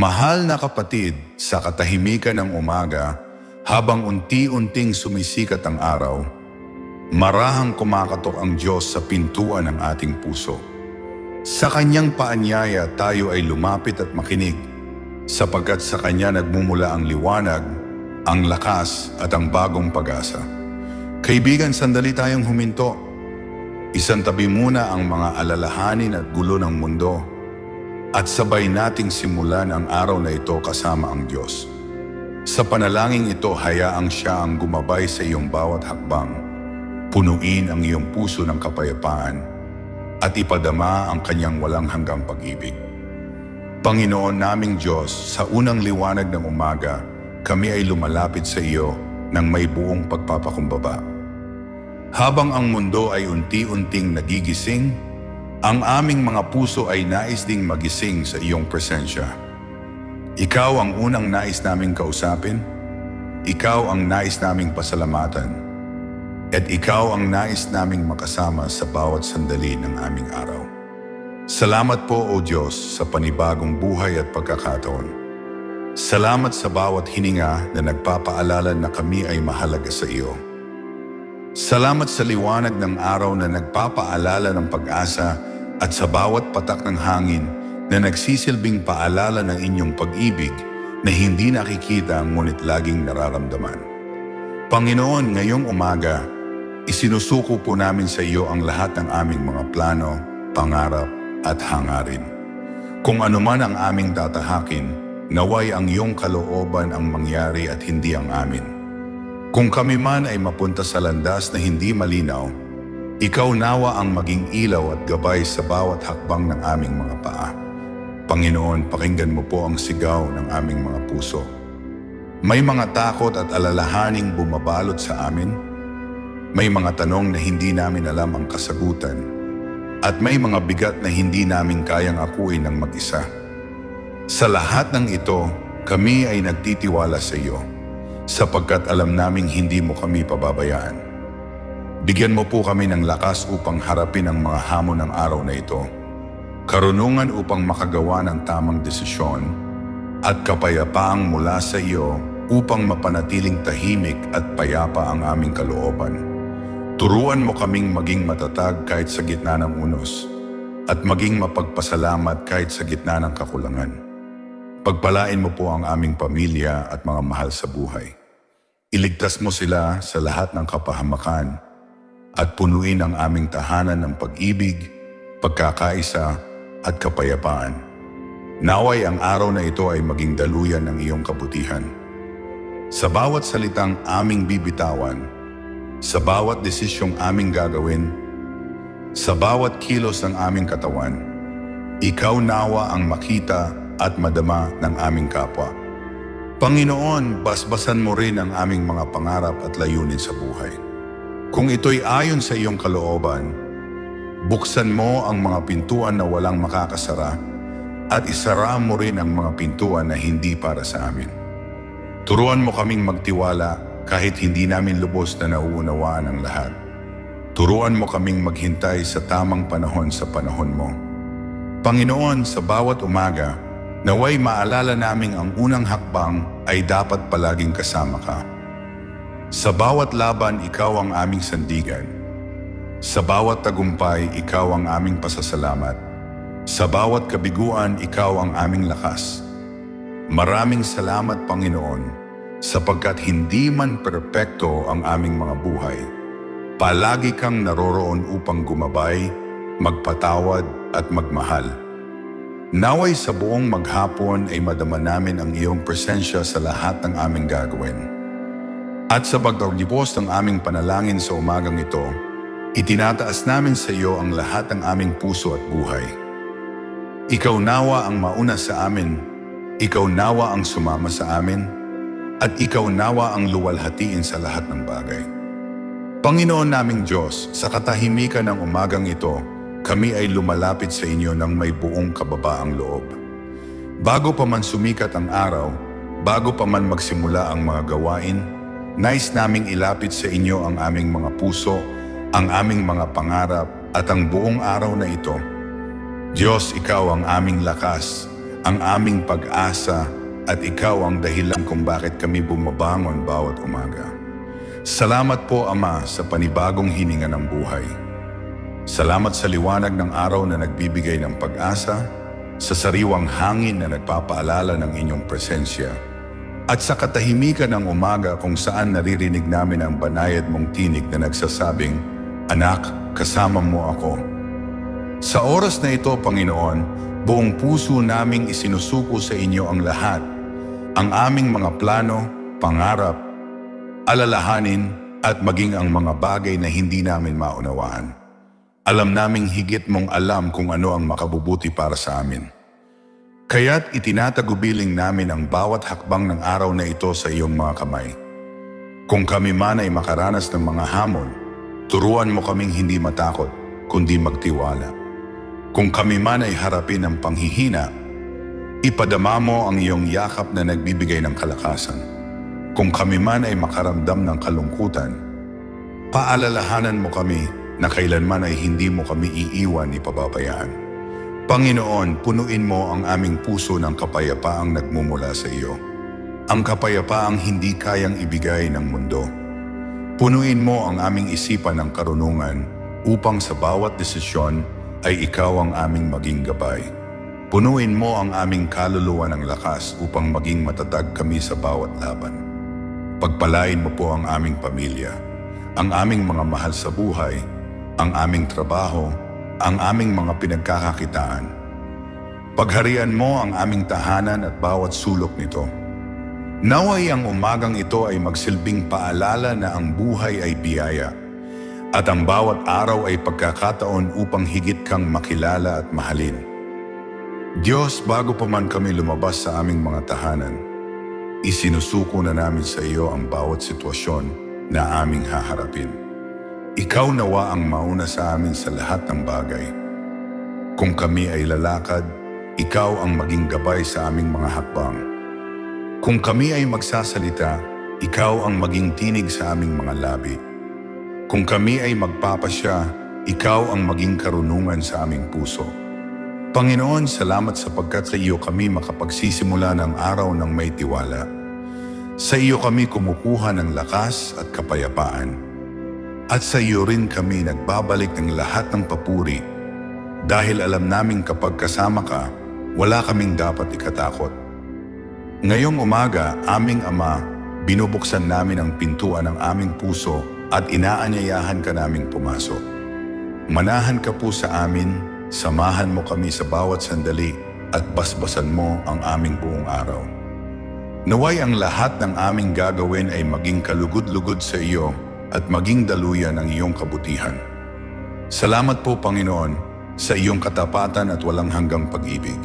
Mahal na kapatid, sa katahimikan ng umaga, habang unti-unting sumisikat ang araw, marahang kumakatok ang Diyos sa pintuan ng ating puso. Sa kanyang paanyaya tayo ay lumapit at makinig, sapagkat sa kanya nagmumula ang liwanag, ang lakas at ang bagong pag-asa. Kaibigan, sandali tayong huminto. Isantabi muna ang mga alalahanin at gulo ng mundo at sabay nating simulan ang araw na ito kasama ang Diyos. Sa panalangin ito, hayaang siya ang gumabay sa iyong bawat hakbang. Punuin ang iyong puso ng kapayapaan at ipadama ang kanyang walang hanggang pag-ibig. Panginoon naming Diyos, sa unang liwanag ng umaga, kami ay lumalapit sa iyo ng may buong pagpapakumbaba. Habang ang mundo ay unti-unting nagigising, ang aming mga puso ay nais ding magising sa iyong presensya. Ikaw ang unang nais naming kausapin, ikaw ang nais naming pasalamatan, at ikaw ang nais naming makasama sa bawat sandali ng aming araw. Salamat po o Diyos sa panibagong buhay at pagkakataon. Salamat sa bawat hininga na nagpapaalala na kami ay mahalaga sa iyo. Salamat sa liwanag ng araw na nagpapaalala ng pag-asa at sa bawat patak ng hangin na nagsisilbing paalala ng inyong pag-ibig na hindi nakikita ngunit laging nararamdaman. Panginoon, ngayong umaga, isinusuko po namin sa iyo ang lahat ng aming mga plano, pangarap at hangarin. Kung anuman ang aming tatahakin, naway ang iyong kalooban ang mangyari at hindi ang amin. Kung kami man ay mapunta sa landas na hindi malinaw, ikaw nawa ang maging ilaw at gabay sa bawat hakbang ng aming mga paa. Panginoon, pakinggan mo po ang sigaw ng aming mga puso. May mga takot at alalahaning bumabalot sa amin. May mga tanong na hindi namin alam ang kasagutan. At may mga bigat na hindi namin kayang akuin ng mag-isa. Sa lahat ng ito, kami ay nagtitiwala sa iyo sapagkat alam naming hindi mo kami pababayaan. Bigyan mo po kami ng lakas upang harapin ang mga hamon ng araw na ito, karunungan upang makagawa ng tamang desisyon, at kapayapaang mula sa iyo upang mapanatiling tahimik at payapa ang aming kalooban. Turuan mo kaming maging matatag kahit sa gitna ng unos, at maging mapagpasalamat kahit sa gitna ng kakulangan. Pagpalain mo po ang aming pamilya at mga mahal sa buhay. Iligtas mo sila sa lahat ng kapahamakan at punuin ang aming tahanan ng pag-ibig, pagkakaisa at kapayapaan. Naway ang araw na ito ay maging daluyan ng iyong kabutihan. Sa bawat salitang aming bibitawan, sa bawat desisyong aming gagawin, sa bawat kilos ng aming katawan, ikaw nawa ang makita at madama ng aming kapwa. Panginoon, basbasan mo rin ang aming mga pangarap at layunin sa buhay. Kung ito'y ayon sa iyong kalooban, buksan mo ang mga pintuan na walang makakasara at isara mo rin ang mga pintuan na hindi para sa amin. Turuan mo kaming magtiwala kahit hindi namin lubos na nauunawaan ang lahat. Turuan mo kaming maghintay sa tamang panahon sa panahon mo. Panginoon, sa bawat umaga, Naway maalala naming ang unang hakbang ay dapat palaging kasama ka. Sa bawat laban, ikaw ang aming sandigan. Sa bawat tagumpay, ikaw ang aming pasasalamat. Sa bawat kabiguan, ikaw ang aming lakas. Maraming salamat, Panginoon, sapagkat hindi man perpekto ang aming mga buhay. Palagi kang naroroon upang gumabay, magpatawad at magmahal. Naway sa buong maghapon ay madama namin ang iyong presensya sa lahat ng aming gagawin. At sa pagdagdipos ng aming panalangin sa umagang ito, itinataas namin sa iyo ang lahat ng aming puso at buhay. Ikaw nawa ang mauna sa amin, ikaw nawa ang sumama sa amin, at ikaw nawa ang luwalhatiin sa lahat ng bagay. Panginoon naming Diyos, sa katahimikan ng umagang ito, kami ay lumalapit sa inyo ng may buong kababaang loob. Bago pa man sumikat ang araw, bago pa man magsimula ang mga gawain, nais naming ilapit sa inyo ang aming mga puso, ang aming mga pangarap at ang buong araw na ito. Diyos, Ikaw ang aming lakas ang aming pag-asa at ikaw ang dahilan kung bakit kami bumabangon bawat umaga. Salamat po Ama sa panibagong hininga ng buhay. Salamat sa liwanag ng araw na nagbibigay ng pag-asa, sa sariwang hangin na nagpapaalala ng inyong presensya, at sa katahimikan ng umaga kung saan naririnig namin ang banayad mong tinig na nagsasabing, Anak, kasama mo ako. Sa oras na ito, Panginoon, buong puso naming isinusuko sa inyo ang lahat, ang aming mga plano, pangarap, alalahanin at maging ang mga bagay na hindi namin maunawaan. Alam naming higit mong alam kung ano ang makabubuti para sa amin. Kaya't itinatagubiling namin ang bawat hakbang ng araw na ito sa iyong mga kamay. Kung kami man ay makaranas ng mga hamon, turuan mo kaming hindi matakot, kundi magtiwala. Kung kami man ay harapin ng panghihina, ipadama mo ang iyong yakap na nagbibigay ng kalakasan. Kung kami man ay makaramdam ng kalungkutan, paalalahanan mo kami na kailanman ay hindi mo kami iiwan ni pababayaan. Panginoon, punuin mo ang aming puso ng kapayapaang nagmumula sa iyo. Ang kapayapaang hindi kayang ibigay ng mundo. Punuin mo ang aming isipan ng karunungan upang sa bawat desisyon ay ikaw ang aming maging gabay. Punuin mo ang aming kaluluwa ng lakas upang maging matatag kami sa bawat laban. Pagpalain mo po ang aming pamilya, ang aming mga mahal sa buhay, ang aming trabaho, ang aming mga pinagkakakitaan. Pagharian mo ang aming tahanan at bawat sulok nito. Naway ang umagang ito ay magsilbing paalala na ang buhay ay biyaya at ang bawat araw ay pagkakataon upang higit kang makilala at mahalin. Diyos, bago pa man kami lumabas sa aming mga tahanan, isinusuko na namin sa iyo ang bawat sitwasyon na aming haharapin. Ikaw nawa ang mauna sa amin sa lahat ng bagay. Kung kami ay lalakad, ikaw ang maging gabay sa aming mga hakbang. Kung kami ay magsasalita, ikaw ang maging tinig sa aming mga labi. Kung kami ay magpapasya, ikaw ang maging karunungan sa aming puso. Panginoon, salamat sapagkat sa iyo kami makapagsisimula ng araw ng may tiwala. Sa iyo kami kumukuha ng lakas at kapayapaan. At sa iyo rin kami nagbabalik ng lahat ng papuri dahil alam naming kapag kasama ka, wala kaming dapat ikatakot. Ngayong umaga, aming Ama, binubuksan namin ang pintuan ng aming puso at inaanyayahan ka naming pumasok. Manahan ka po sa amin, samahan mo kami sa bawat sandali at basbasan mo ang aming buong araw. Naway ang lahat ng aming gagawin ay maging kalugod-lugod sa iyo at maging daluyan ng iyong kabutihan. Salamat po Panginoon sa iyong katapatan at walang hanggang pag-ibig.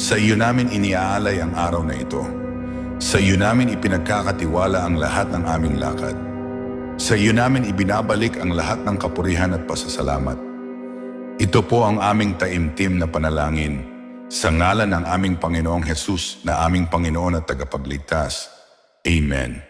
Sa iyo namin iniaalay ang araw na ito. Sa iyo namin ipinagkakatiwala ang lahat ng aming lakad. Sa iyo namin ibinabalik ang lahat ng kapurihan at pasasalamat. Ito po ang aming taimtim na panalangin sa ngalan ng aming Panginoong Hesus na aming Panginoon at tagapagligtas. Amen.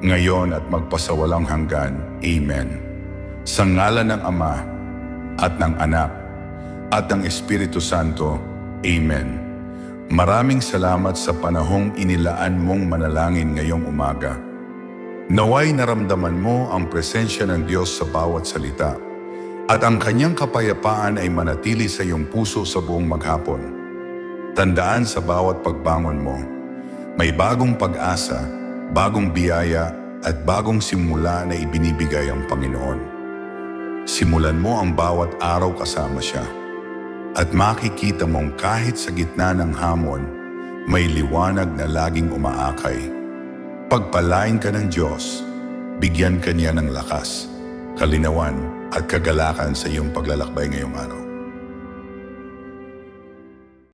ngayon at magpasawalang hanggan. Amen. Sa ngalan ng Ama at ng Anak at ng Espiritu Santo. Amen. Maraming salamat sa panahong inilaan mong manalangin ngayong umaga. Naway naramdaman mo ang presensya ng Diyos sa bawat salita at ang kanyang kapayapaan ay manatili sa iyong puso sa buong maghapon. Tandaan sa bawat pagbangon mo, may bagong pag-asa, bagong biyaya at bagong simula na ibinibigay ang Panginoon. Simulan mo ang bawat araw kasama siya. At makikita mong kahit sa gitna ng hamon, may liwanag na laging umaakay. Pagpalain ka ng Diyos, bigyan ka niya ng lakas, kalinawan at kagalakan sa iyong paglalakbay ngayong araw.